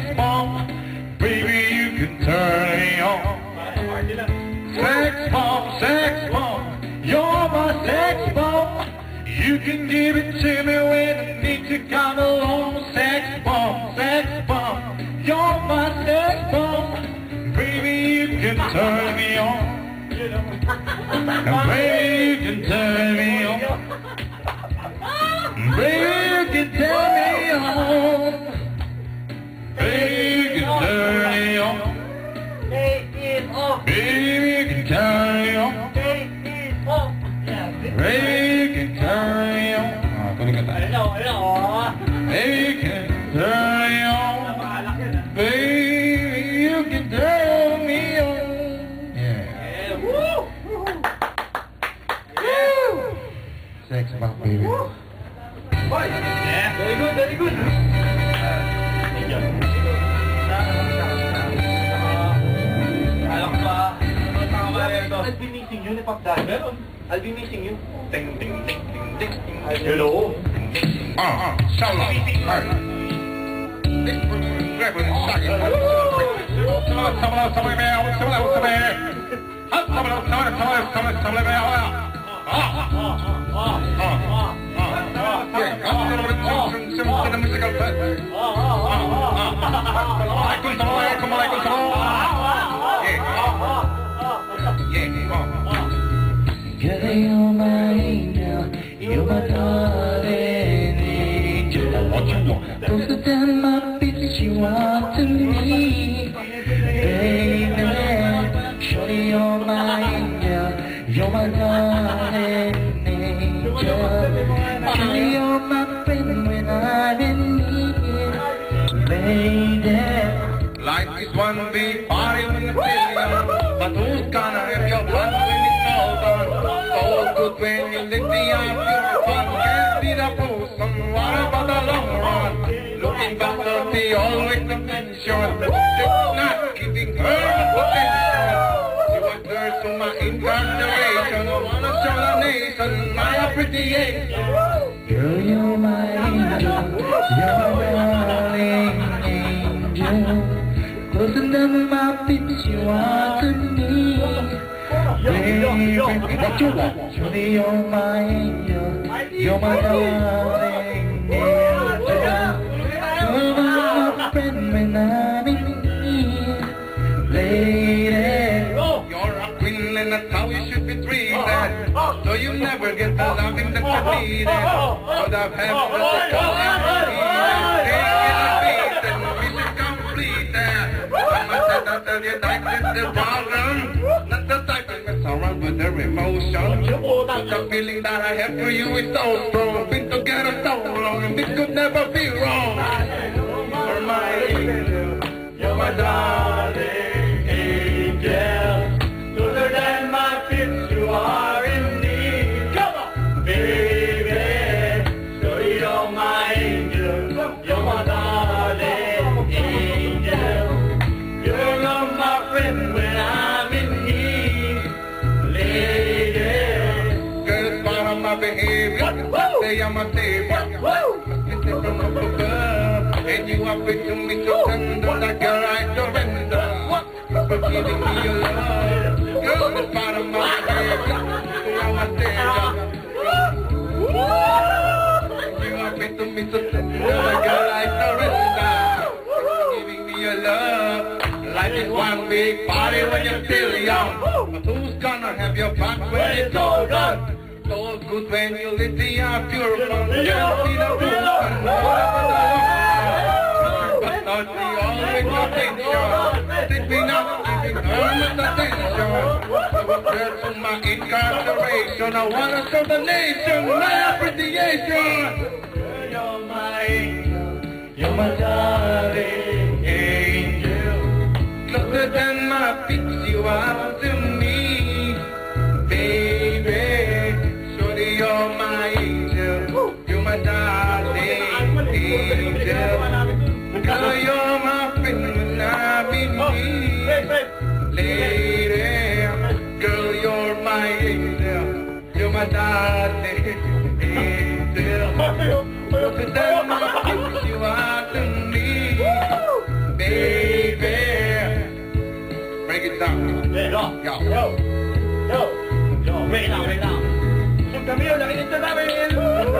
sex bomb. Baby, you can turn me on. Sex bomb, sex bomb, you're my sex bomb. You can give it to me when I need to come along. Sex bomb, sex bomb, you're my sex bomb. Baby, you can turn me on. And baby, you can turn me on. Baby, Baby, you can turn me on. Ah, tuloy ka tayo. Baby, you can turn me on. Baby, you can turn me on. Yeah. Sex bomb, baby. Very good, very good. Alam ba? I'll be missing you ni Pop Dan. Meron. I'll be missing you. Ting, ting, ting, ting, ting, ting. Hello. Ah, ah, shalom. Hey. This was grabbing and shocking. Come on, come on, come on, come on, man. Come on, come on. Huh? Come on, come on, come on, come on, come on, Closer than you me, you're my angel, you're my angel. You're my friend when I'm in need. Life is one big party when it's but who's gonna have your all good when you pure be always the mention, just not giving her attention. She was there to my incarceration, I wanna show the nation my appreciation. Girl, you're my angel, you're my darling angel. Closer than my bitch, you are to me. Baby, What you want? surely you're my angel, you're my darling angel. I'm lady. You're a queen and that's how you should be treated. So you never get the loving that you needed. But I've had such a call and Take it a beat and mission completed. I must that tell you that is the problem. Not the type that around with their emotion. The feeling that I have for you is so strong. Been together so long and this could never be darling angel. Closer than my fits, you are And you have been to me so tender like a right surrender. For giving me your love. Girl, it's part of my behavior. So I'm a. You have been to me so tender like a right surrender. For giving me your love. Life is one big party when you're still young. But who's gonna have your back when it's all done? So good when you live the pure fun. You see the roof and whatever the my incarceration, I wanna show the nation my appreciation. You're my you're my darling girl, you're my angel, you're my darling angel. Today I give you out to me, baby. Break it down. Yo, yo, yo, yo, break it down, break it down. Camilo, la gente está bien.